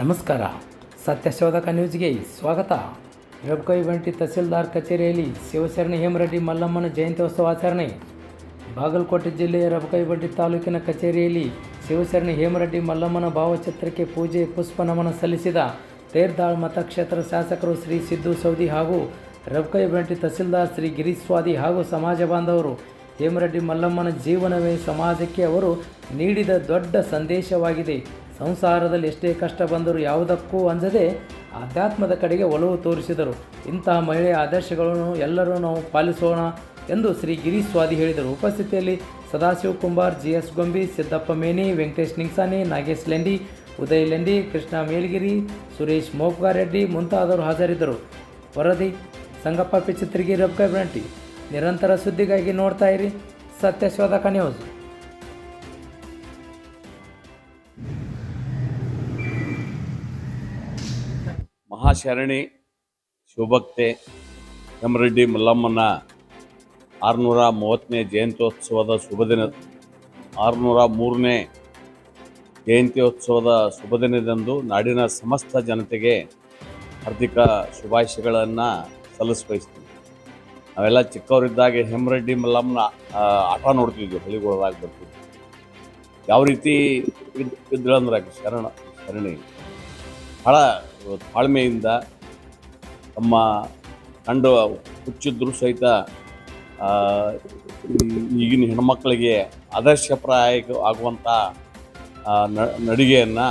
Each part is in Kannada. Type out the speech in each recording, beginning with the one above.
ನಮಸ್ಕಾರ. ಸತ್ಯಶೋಧಕ ನ್ಯೂಸ್ಗೆ ಸ್ವಾಗತ. ರೆಬ್ಕೈ ಬಂಟಿ ತಹಸೀಲ್ದಾರ್ ಕಚೇರಿಯಲ್ಲಿ ಶಿವಶರಣಿ ಹೇಮರೆಡ್ಡಿ ಮಲ್ಲಮ್ಮನ ಜಯಂತ್ಯೋತ್ಸವ ಆಚರಣೆ. ಬಾಗಲಕೋಟೆ ಜಿಲ್ಲೆಯ ರಬಕೈಬಂಡಿ ತಾಲೂಕಿನ ಕಚೇರಿಯಲ್ಲಿ ಶಿವಶರಣಿ ಹೇಮರೆಡ್ಡಿ ಮಲ್ಲಮ್ಮನ ಭಾವಚಿತ್ರಕ್ಕೆ ಪೂಜೆ, ಪುಷ್ಪ ನಮನ ಸಲ್ಲಿಸಿದ ತೇರ್ದಾಳ್ ಮತಕ್ಷೇತ್ರ ಶಾಸಕರು ಶ್ರೀ ಸಿದ್ದು ಸೌದಿ ಹಾಗೂ ರಬಕೈಬಂಟಿ ತಹಸೀಲ್ದಾರ್ ಶ್ರೀ ಗಿರೀಶ್ ಹಾಗೂ ಸಮಾಜ ಬಾಂಧವರು ಹೇಮರೆಡ್ಡಿ ಮಲ್ಲಮ್ಮನ ಜೀವನವೇ ಸಮಾಜಕ್ಕೆ ಅವರು ನೀಡಿದ ದೊಡ್ಡ ಸಂದೇಶವಾಗಿದೆ. ಸಂಸಾರದಲ್ಲಿ ಎಷ್ಟೇ ಕಷ್ಟ ಬಂದರೂ ಯಾವುದಕ್ಕೂ ಅಂಜದೆ ಆಧ್ಯಾತ್ಮದ ಕಡೆಗೆ ಒಲವು ತೋರಿಸಿದರು. ಇಂತಹ ಮಹಿಳೆಯ ಆದರ್ಶಗಳನ್ನು ಎಲ್ಲರೂ ನಾವು ಪಾಲಿಸೋಣ ಎಂದು ಶ್ರೀ ಗಿರೀಶ್ ಸ್ವಾದಿ ಹೇಳಿದರು. ಉಪಸ್ಥಿತಿಯಲ್ಲಿ ಸದಾಶಿವ ಕುಂಬಾರ್ ಜಿ ಎಸ್ ಗೊಂಬಿ, ಸಿದ್ದಪ್ಪ ಮೇನಿ, ವೆಂಕಟೇಶ್ ನಿಂಗ್ಸಾನಿ, ನಾಗೇಶ್ ಲೆಂಡಿ, ಉದಯ್ ಲೆಂಡಿ, ಕೃಷ್ಣ ಮೇಲ್ಗಿರಿ, ಸುರೇಶ್ ಮೋಪ್ಗಾರೆಡ್ಡಿ ಮುಂತಾದವರು ಹಾಜರಿದ್ದರು. ವರದಿ, ಸಂಗಪ್ಪ ಪಿಚಿತ್ರಿಗೆ ರಬ್ಕೈ ಬ್ರಂಟಿ ನಿರಂತರ ಸುದ್ದಿಗಾಗಿ ನೋಡ್ತಾ ಇರಿ. ಸತ್ಯಶೋಧಕ ನ್ಯೂಸ್. ಮಹಾಶರಣಿ ಶಿವಭಕ್ತೆ ಹೆಮರೆಡ್ಡಿ ಮಲ್ಲಮ್ಮನ ಆರುನೂರ ಮೂವತ್ತನೇ ಜಯಂತ್ಯೋತ್ಸವದ ಶುಭ ದಿನ, ಆರುನೂರ ಮೂರನೇ ಜಯಂತ್ಯೋತ್ಸವದ ಶುಭ ದಿನದಂದು ನಾಡಿನ ಸಮಸ್ತ ಜನತೆಗೆ ಹಾರ್ದಿಕ ಶುಭಾಶಯಗಳನ್ನು ಸಲ್ಲಿಸ್ಬಯಸ್ತೀನಿ. ನಾವೆಲ್ಲ ಚಿಕ್ಕವರಿದ್ದಾಗ ಹೆಮ್ಮರೆಡ್ಡಿ ಮಲ್ಲಮ್ಮನ ಆಟ ನೋಡ್ತಿದ್ವಿ ಹಳ್ಳಿಗಳಾಗಿ ಬರ್ತಿದ್ವಿ. ಯಾವ ರೀತಿ ಇದ್ ಇದ್ಳಂದ್ರೆ ಆಕೆ ಶರಣ, ಶರಣಿ. ಬಹಳ ತಾಳ್ಮೆಯಿಂದ ತಮ್ಮ ಕಂಡು ಹುಚ್ಚಿದ್ರು ಸಹಿತ ಈಗಿನ ಹೆಣ್ಮಕ್ಳಿಗೆ ಆದರ್ಶಪ್ರಾಯ ಆಗುವಂಥ ನಡಿಗೆಯನ್ನು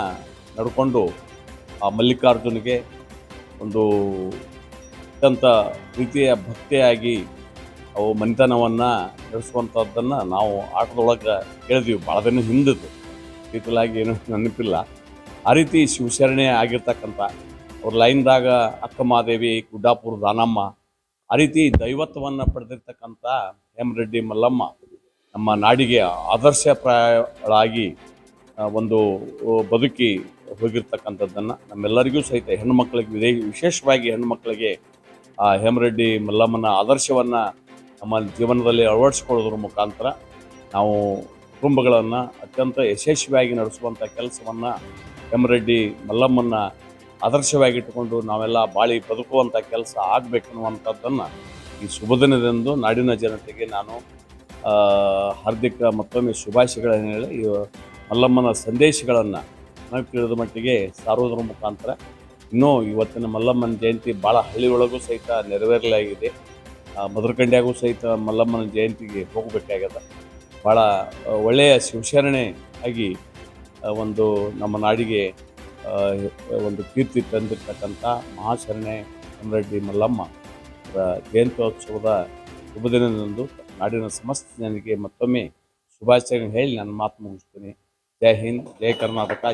ನಡ್ಕೊಂಡು ಆ ಮಲ್ಲಿಕಾರ್ಜುನಿಗೆ ಒಂದು ಅತ್ಯಂತ ಪ್ರೀತಿಯ ಭಕ್ತಿಯಾಗಿ ಅವು ಮನೆತನವನ್ನು ನಡೆಸುವಂಥದ್ದನ್ನು ನಾವು ಆಟದೊಳಗೆ ಕೇಳಿದ್ವಿ. ಭಾಳ ದಿನ ಹಿಂದದ್ದು. ಈ ಏನು ನೆನಪಿಲ್ಲ. ಆ ರೀತಿ ಶಿವಶರಣೆ ಆಗಿರ್ತಕ್ಕಂಥ ಅವ್ರ ಲೈನ್ದಾಗ ಅಕ್ಕಮಾದೇವಿ ಗುಡ್ಡಾಪುರ ದಾನಮ್ಮ ಆ ರೀತಿ ದೈವತ್ವವನ್ನು ಪಡೆದಿರ್ತಕ್ಕಂಥ ಹೆಮರೆಡ್ಡಿ ಮಲ್ಲಮ್ಮ ನಮ್ಮ ನಾಡಿಗೆ ಆದರ್ಶಪ್ರಾಯಗಳಾಗಿ ಒಂದು ಬದುಕಿ ಹೋಗಿರ್ತಕ್ಕಂಥದ್ದನ್ನು ನಮ್ಮೆಲ್ಲರಿಗೂ ಸಹಿತ ಹೆಣ್ಣುಮಕ್ಕಳಿಗೆ ವಿದೇ, ವಿಶೇಷವಾಗಿ ಹೆಣ್ಣುಮಕ್ಕಳಿಗೆ ಆ, ಹೇಮರೆಡ್ಡಿ ಮಲ್ಲಮ್ಮನ ಆದರ್ಶವನ್ನು ನಮ್ಮ ಜೀವನದಲ್ಲಿ ಅಳವಡಿಸ್ಕೊಳ್ಳೋದ್ರ ಮುಖಾಂತರ ನಾವು ಕುಟುಂಬಗಳನ್ನು ಅತ್ಯಂತ ಯಶಸ್ವಿಯಾಗಿ ನಡೆಸುವಂಥ ಕೆಲಸವನ್ನು ರೆಡ್ಡಿ ಮಲ್ಲಮ್ಮನ ಆದರ್ಶವಾಗಿಟ್ಟುಕೊಂಡು ನಾವೆಲ್ಲ ಬಾಳಿ ಬದುಕುವಂಥ ಕೆಲಸ ಆಗಬೇಕನ್ನುವಂಥದ್ದನ್ನು ಈ ಶುಭ ದಿನದಂದು ನಾಡಿನ ಜನತೆಗೆ ನಾನು ಹಾರ್ದಿಕ ಮತ್ತೊಮ್ಮೆ ಶುಭಾಶಯಗಳನ್ನು ಹೇಳಿ ಈ ಮಲ್ಲಮ್ಮನ ಸಂದೇಶಗಳನ್ನು ನಾವು ತಿಳಿದ ಮಟ್ಟಿಗೆ ಸಾರ್ವಜನಿಕ ಮುಖಾಂತರ ಇನ್ನೂ ಇವತ್ತಿನ ಮಲ್ಲಮ್ಮನ ಜಯಂತಿ ಭಾಳ ಹಳ್ಳಿ ಒಳಗೂ ಸಹಿತ ನೆರವೇರಲಾಗಿದೆ. ಮಧುರಕಂಡ್ಯಾಗೂ ಸಹಿತ ಮಲ್ಲಮ್ಮನ ಜಯಂತಿಗೆ ಹೋಗಬೇಕಾಗ್ಯದ. ಭಾಳ ಒಳ್ಳೆಯ ಶಿವಶರಣೆ ಆಗಿ ಒಂದು ನಮ್ಮ ನಾಡಿಗೆ ಒಂದು ಕೀರ್ತಿ ತಂದಿರ್ತಕ್ಕಂಥ ಮಹಾಶರಣೆ ಕಮರೆಡ್ಡಿ ಮಲ್ಲಮ್ಮ ಜಯಂತ್ಯೋತ್ಸವದ ಶುಭ ದಿನದಂದು ನಾಡಿನ ಸಮಸ್ತ ಜನರಿಗೆ ಮತ್ತೊಮ್ಮೆ ಶುಭಾಶಯ ಹೇಳಿ ನನ್ನ ಮಾತು ಮುಗಿಸ್ತೀನಿ. ಜೈ ಹಿಂದ್, ಜೈ ಕರ್ನಾಟಕ